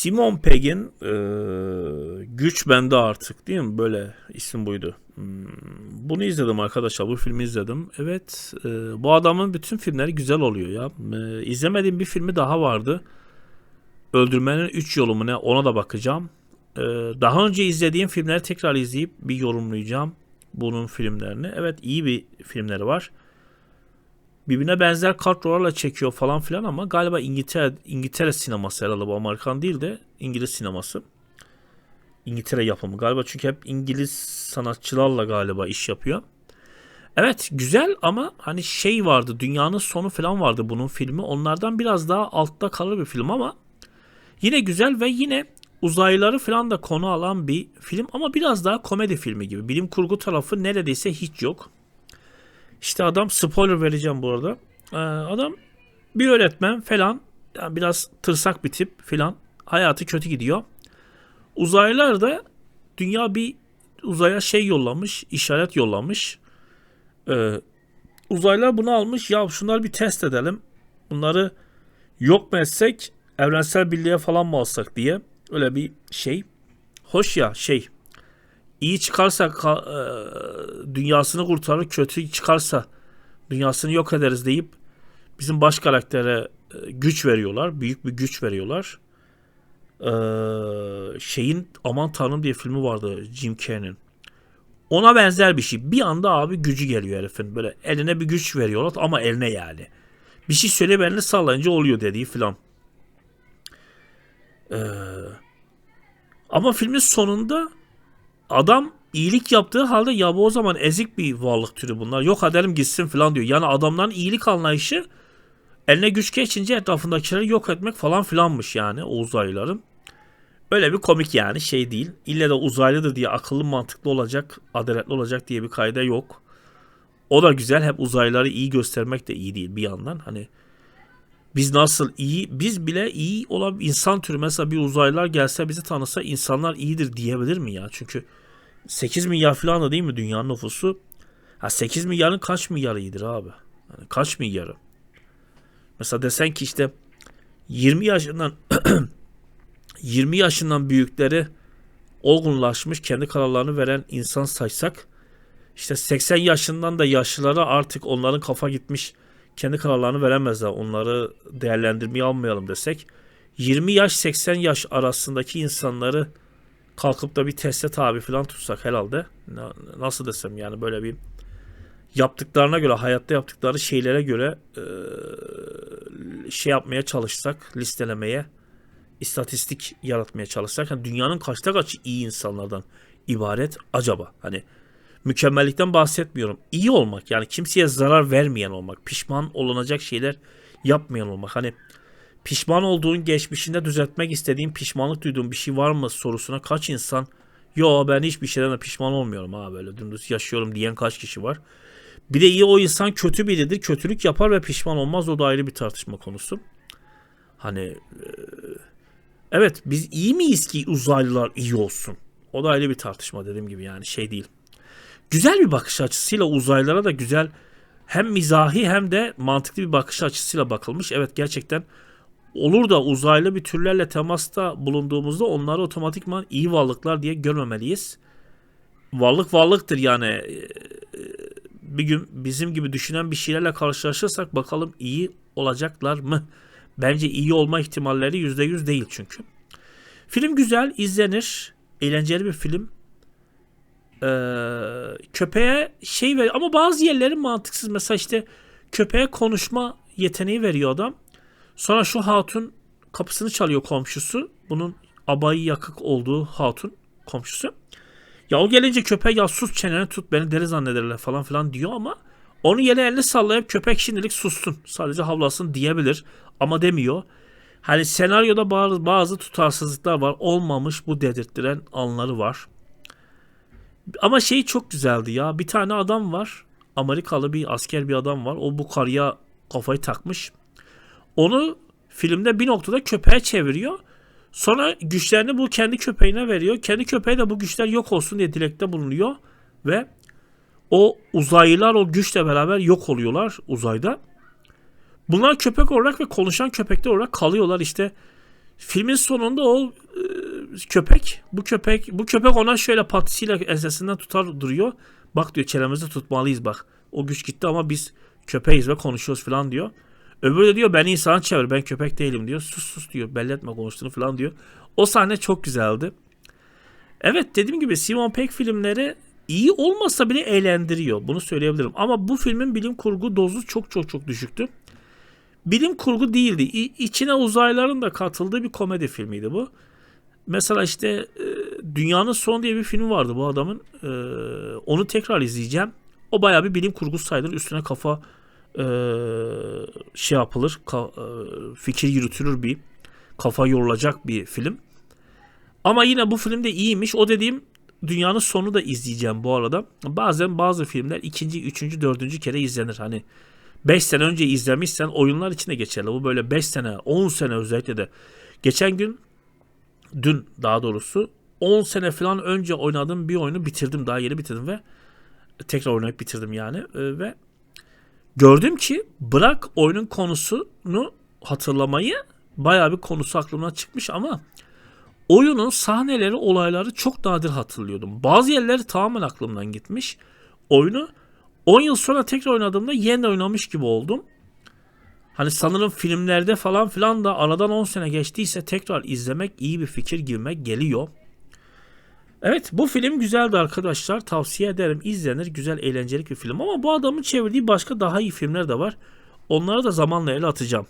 Simon Pegg'in e, Güç Bende Artık değil mi? Böyle isim buydu. Hmm, Bunu izledim arkadaşlar. Bu filmi izledim. Evet. e, bu adamın bütün filmleri güzel oluyor ya. E, izlemediğim bir filmi daha vardı. Öldürmenin 3 yolu mu ne? Ona da bakacağım. E, daha önce izlediğim filmleri tekrar izleyip bir yorumlayacağım. Bunun filmlerini. Evet iyi bir filmleri var birbirine benzer kadrolarla çekiyor falan filan ama galiba İngiltere İngiltere sineması herhalde bu Amerikan değil de İngiliz sineması. İngiltere yapımı galiba çünkü hep İngiliz sanatçılarla galiba iş yapıyor. Evet güzel ama hani şey vardı dünyanın sonu falan vardı bunun filmi. Onlardan biraz daha altta kalır bir film ama yine güzel ve yine uzaylıları falan da konu alan bir film ama biraz daha komedi filmi gibi. Bilim kurgu tarafı neredeyse hiç yok. İşte adam spoiler vereceğim bu arada. Ee, adam bir öğretmen falan yani biraz tırsak bir tip falan hayatı kötü gidiyor. Uzaylılar da dünya bir uzaya şey yollamış, işaret yollamış. Ee, uzaylılar bunu almış. Ya şunları bir test edelim. Bunları yok mu etsek evrensel birliğe falan mı alsak diye öyle bir şey. Hoş ya şey iyi çıkarsa ka- e, dünyasını kurtarır, kötü çıkarsa dünyasını yok ederiz deyip bizim baş karaktere e, güç veriyorlar. Büyük bir güç veriyorlar. Ee, şeyin Aman Tanrım diye filmi vardı Jim Carrey'nin. Ona benzer bir şey. Bir anda abi gücü geliyor herifin. Böyle eline bir güç veriyorlar ama eline yani. Bir şey söyleyip elini sallayınca oluyor dediği filan. Ee, ama filmin sonunda adam iyilik yaptığı halde ya bu o zaman ezik bir varlık türü bunlar. Yok edelim gitsin falan diyor. Yani adamların iyilik anlayışı eline güç geçince etrafındakileri yok etmek falan filanmış yani o uzaylıların. Öyle bir komik yani şey değil. İlle de uzaylıdır diye akıllı mantıklı olacak, adaletli olacak diye bir kayda yok. O da güzel. Hep uzaylıları iyi göstermek de iyi değil bir yandan. Hani biz nasıl iyi, biz bile iyi olan insan türü mesela bir uzaylılar gelse bizi tanısa insanlar iyidir diyebilir mi ya? Çünkü 8 milyar falan da değil mi dünyanın nüfusu? Ha 8 milyarın kaç milyarı iyidir abi? Yani kaç milyarı? Mesela desen ki işte 20 yaşından 20 yaşından büyükleri olgunlaşmış kendi kararlarını veren insan saysak işte 80 yaşından da yaşlılara artık onların kafa gitmiş kendi kararlarını veremezler. Onları değerlendirmeye almayalım desek 20 yaş 80 yaş arasındaki insanları kalkıp da bir teste tabi falan tutsak herhalde na- nasıl desem yani böyle bir yaptıklarına göre hayatta yaptıkları şeylere göre şey yapmaya çalışsak listelemeye istatistik yaratmaya çalışsak hani dünyanın kaçta kaç iyi insanlardan ibaret acaba hani mükemmellikten bahsetmiyorum iyi olmak yani kimseye zarar vermeyen olmak pişman olunacak şeyler yapmayan olmak hani pişman olduğun geçmişinde düzeltmek istediğin pişmanlık duyduğun bir şey var mı sorusuna kaç insan yo ben hiçbir şeyden de pişman olmuyorum ha böyle dümdüz yaşıyorum diyen kaç kişi var. Bir de iyi o insan kötü biridir. Kötülük yapar ve pişman olmaz. O da ayrı bir tartışma konusu. Hani evet biz iyi miyiz ki uzaylılar iyi olsun? O da ayrı bir tartışma dediğim gibi yani şey değil. Güzel bir bakış açısıyla uzaylılara da güzel hem mizahi hem de mantıklı bir bakış açısıyla bakılmış. Evet gerçekten olur da uzaylı bir türlerle temasta bulunduğumuzda onları otomatikman iyi varlıklar diye görmemeliyiz. Varlık varlıktır yani. Ee, Bir gün bizim gibi düşünen bir şeylerle karşılaşırsak bakalım iyi olacaklar mı? Bence iyi olma ihtimalleri %100 değil çünkü. Film güzel, izlenir. Eğlenceli bir film. Ee, köpeğe şey ver ama bazı yerleri mantıksız. Mesela işte köpeğe konuşma yeteneği veriyor adam. Sonra şu hatun kapısını çalıyor komşusu. Bunun abayı yakık olduğu hatun komşusu. Ya o gelince köpek ya sus çeneni tut beni deli zannederler falan filan diyor ama onu yine elini sallayıp köpek şimdilik sussun. Sadece havlasın diyebilir ama demiyor. Hani senaryoda bazı, bazı tutarsızlıklar var. Olmamış bu dedirttiren anları var. Ama şey çok güzeldi ya. Bir tane adam var. Amerikalı bir asker bir adam var. O bu karıya kafayı takmış. Onu filmde bir noktada köpeğe çeviriyor. Sonra güçlerini bu kendi köpeğine veriyor. Kendi köpeği de bu güçler yok olsun diye dilekte bulunuyor. Ve o uzaylılar o güçle beraber yok oluyorlar uzayda. Bunlar köpek olarak ve konuşan köpekler olarak kalıyorlar işte. Filmin sonunda o e, köpek, bu köpek, bu köpek ona şöyle patisiyle ensesinden tutar duruyor. Bak diyor çenemizi tutmalıyız bak. O güç gitti ama biz köpeğiz ve konuşuyoruz falan diyor. Öbürü de diyor ben insan çevir ben köpek değilim diyor. Sus sus diyor belli etme konuştuğunu falan diyor. O sahne çok güzeldi. Evet dediğim gibi Simon Pegg filmleri iyi olmasa bile eğlendiriyor. Bunu söyleyebilirim. Ama bu filmin bilim kurgu dozu çok çok çok düşüktü. Bilim kurgu değildi. İ- içine uzaylıların da katıldığı bir komedi filmiydi bu. Mesela işte e, Dünyanın Sonu diye bir film vardı bu adamın. E, onu tekrar izleyeceğim. O bayağı bir bilim kurgu sayılır. Üstüne kafa e, şey yapılır. fikir yürütülür bir. Kafa yorulacak bir film. Ama yine bu film de iyiymiş. O dediğim Dünyanın Sonu da izleyeceğim bu arada. Bazen bazı filmler ikinci, üçüncü, dördüncü kere izlenir. Hani 5 sene önce izlemişsen oyunlar için de geçerli. Bu böyle 5 sene, 10 sene özellikle de. Geçen gün, dün daha doğrusu 10 sene falan önce oynadığım bir oyunu bitirdim. Daha yeni bitirdim ve tekrar oynayıp bitirdim yani. Ee, ve gördüm ki bırak oyunun konusunu hatırlamayı bayağı bir konusu aklımdan çıkmış ama oyunun sahneleri, olayları çok nadir hatırlıyordum. Bazı yerleri tamamen aklımdan gitmiş. Oyunu 10 yıl sonra tekrar oynadığımda yeniden oynamış gibi oldum. Hani sanırım filmlerde falan filan da aradan 10 sene geçtiyse tekrar izlemek iyi bir fikir gibime geliyor. Evet bu film güzeldi arkadaşlar. Tavsiye ederim. İzlenir. Güzel eğlenceli bir film. Ama bu adamın çevirdiği başka daha iyi filmler de var. Onları da zamanla ele atacağım.